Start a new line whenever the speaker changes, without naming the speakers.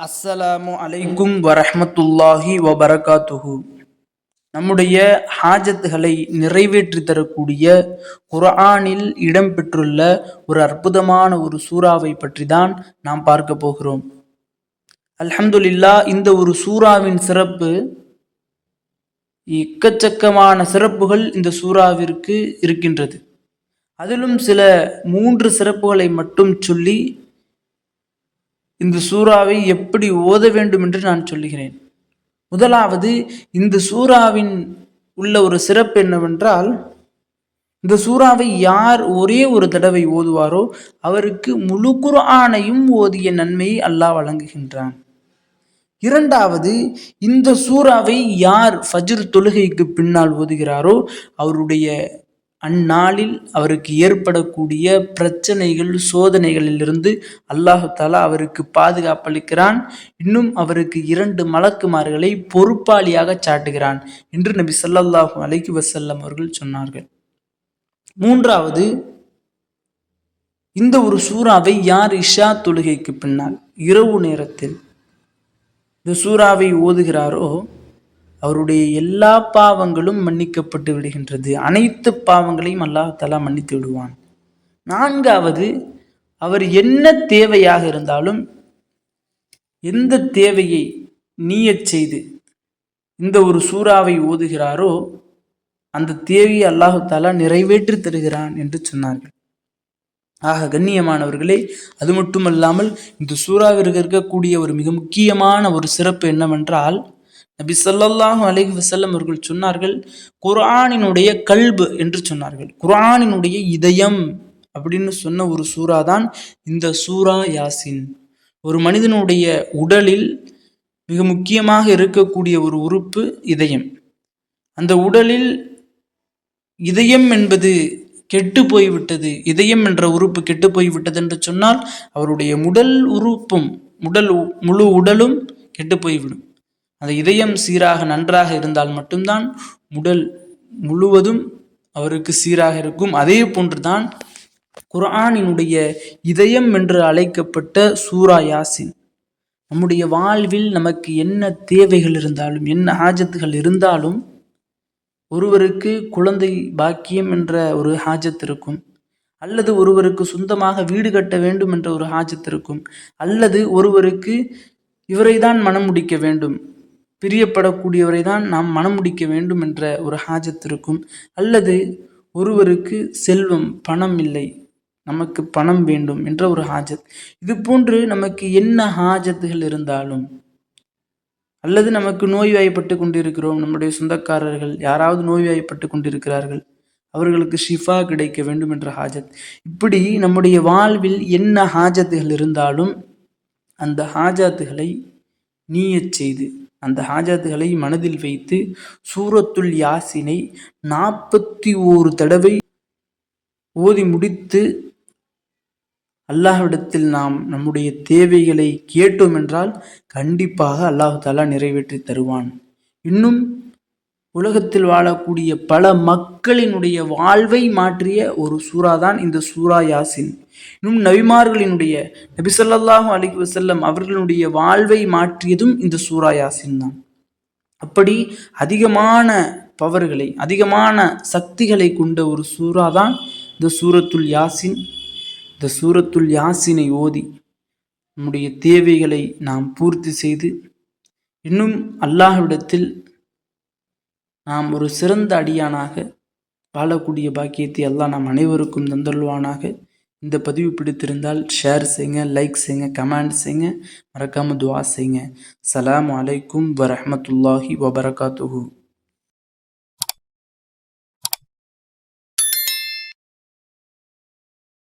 அஸ்ஸலாமு அலைக்கும் வரஹமத்துல்லாஹி வபரகாத்துஹு. நம்முடைய ஹாஜத்துகளை நிறைவேற்றி தரக்கூடிய குர்ஆனில் இடம்பெற்றுள்ள ஒரு அற்புதமான ஒரு சூறாவை பற்றி தான் நாம் பார்க்க போகிறோம். அல்ஹம்துலில்லா இந்த ஒரு சூறாவின் சிறப்பு எக்கச்சக்கமான சிறப்புகள் இந்த சூறாவிற்கு இருக்கின்றது. அதிலும் சில மூன்று சிறப்புகளை மட்டும் சொல்லி இந்த சூறாவை எப்படி ஓத வேண்டும் என்று நான் சொல்லுகிறேன். முதலாவது இந்த சூறாவின் உள்ள ஒரு சிறப்பு என்னவென்றால் இந்த சூறாவை யார் ஒரே ஒரு தடவை ஓதுவாரோ அவருக்கு முழு குரானையும் ஓதிய நன்மையை அல்லாஹ் வழங்குகின்றான். இரண்டாவது இந்த சூறாவை யார் ஃபஜ்ர் தொழுகைக்கு பின்னால் ஓதுகிறாரோ அவருடைய அந்நாளில் அவருக்கு ஏற்படக்கூடிய பிரச்சனைகள் சோதனைகளிலிருந்து அல்லாஹு தாலா அவருக்கு பாதுகாப்பளிக்கிறான் இன்னும் அவருக்கு இரண்டு மலக்குமார்களை பொறுப்பாளியாக சாட்டுகிறான் என்று நபி சல்லாஹூ அலைக்கு வசல்லம் அவர்கள் சொன்னார்கள். மூன்றாவது இந்த ஒரு சூறாவை யார் இஷா தொழுகைக்கு பின்னால்? இரவு நேரத்தில் இந்த சூறாவை ஓதுகிறாரோ அவருடைய எல்லா பாவங்களும் மன்னிக்கப்பட்டு விடுகின்றது. அனைத்து பாவங்களையும் அல்லாஹ் தலா மன்னித்து விடுவான். நான்காவது அவர் என்ன தேவையாக இருந்தாலும் எந்த தேவையை நீயச் செய்து இந்த ஒரு சூறாவை ஓதுகிறாரோ அந்த தேவையை அல்லாஹு தாலா நிறைவேற்றி தருகிறான் என்று சொன்னார்கள். ஆக கண்ணியமானவர்களே அது மட்டுமல்லாமல் இந்த சூறாவிற்கு இருக்கக்கூடிய ஒரு மிக முக்கியமான ஒரு சிறப்பு என்னவென்றால் நபி ஸல்லல்லாஹு அலிஹ் வசல்லம் அவர்கள் சொன்னார்கள் குரானினுடைய கல்பு என்று சொன்னார்கள். குர்ஆனினுடைய இதயம் அப்படின்னு சொன்ன ஒரு சூறா தான் இந்த சூரா யாசின். ஒரு மனிதனுடைய உடலில் மிக முக்கியமாக இருக்கக்கூடிய ஒரு உறுப்பு இதயம். அந்த உடலில் இதயம் என்பது கெட்டு போய்விட்டது இதயம் என்ற உறுப்பு கெட்டு போய்விட்டது என்று சொன்னால் அவருடைய உடல் உறுப்பும் உடல் முழு உடலும் கெட்டு போய்விடும். அந்த இதயம் சீராக நன்றாக இருந்தால் மட்டும்தான் உடல் முழுவதும் அவருக்கு சீராக இருக்கும். அதே போன்றுதான் குரானினுடைய இதயம் என்று அழைக்கப்பட்ட சூரா யாசின். நம்முடைய வாழ்வில் நமக்கு என்ன தேவைகள் இருந்தாலும் என்ன ஆஜத்துகள் இருந்தாலும் ஒருவருக்கு குழந்தை பாக்கியம் என்ற ஒரு ஹாஜத் இருக்கும். அல்லது ஒருவருக்கு சொந்தமாக வீடு கட்ட வேண்டும் என்ற ஒரு ஹாஜத் இருக்கும். அல்லது ஒருவருக்கு இவரை தான் மனம் முடிக்க வேண்டும். பிரியப்படக்கூடியவரை தான் நாம் மனம் முடிக்க வேண்டும் என்ற ஒரு ஹாஜத் இருக்கும். அல்லது ஒருவருக்கு செல்வம் பணம் இல்லை நமக்கு பணம் வேண்டும் என்ற ஒரு ஹாஜத். இது போன்று நமக்கு என்ன ஹாஜத்துகள் இருந்தாலும் அல்லது நமக்கு நோய்வாய்ப்பட்டு கொண்டிருக்கிறோம் நம்முடைய சொந்தக்காரர்கள் யாராவது நோய்வாய்ப்பட்டு கொண்டிருக்கிறார்கள் அவர்களுக்கு ஷிஃபா கிடைக்க வேண்டும் என்ற ஹாஜத். இப்படி நம்முடைய வாழ்வில் என்ன ஹாஜத்துகள் இருந்தாலும் அந்த ஹாஜாத்துகளை நீயச் செய்து அந்த ஹாஜாத்துகளை மனதில் வைத்து சூரத்துல் யாசினை நாற்பத்தி ஓரு தடவை ஓதி முடித்து அல்லாஹ்விடத்தில் நாம் நம்முடைய தேவைகளை கேட்டோம் என்றால் கண்டிப்பாக அல்லாஹு தாலா நிறைவேற்றி தருவான். இன்னும் உலகத்தில் வாழக்கூடிய பல மக்களினுடைய வாழ்வை மாற்றிய ஒரு சூறா தான் இந்த சூரா யாசின். இன்னும் நபிமார்களினுடைய நபிசல்லாஹு ஸல்லல்லாஹு வசல்லம் அவர்களுடைய வாழ்வை மாற்றியதும் இந்த சூரா யாசின் தான். அப்படி அதிகமான பவர்களை அதிகமான சக்திகளை கொண்ட ஒரு சூறா தான் இந்த சூரத்துல் யாசின். இந்த சூரத்துல் யாசினை ஓதி நம்முடைய தேவைகளை நாம் பூர்த்தி செய்து இன்னும் அல்லாஹ்விடத்தில் நாம் ஒரு சிறந்த அடியானாக வாழக்கூடிய பாக்கியத்தை எல்லாம் நாம் அனைவருக்கும் தந்தருள்வானாக. இந்த பதிவு பிடித்திருந்தால் ஷேர் செய்யுங்க லைக் செய்யுங்க கமெண்ட் செய்யுங்க. மறக்காமல் துவா செய்யுங்க. சலாம் அலைக்கும் வரமத்துல்லாஹி வபரகாத்துஹூ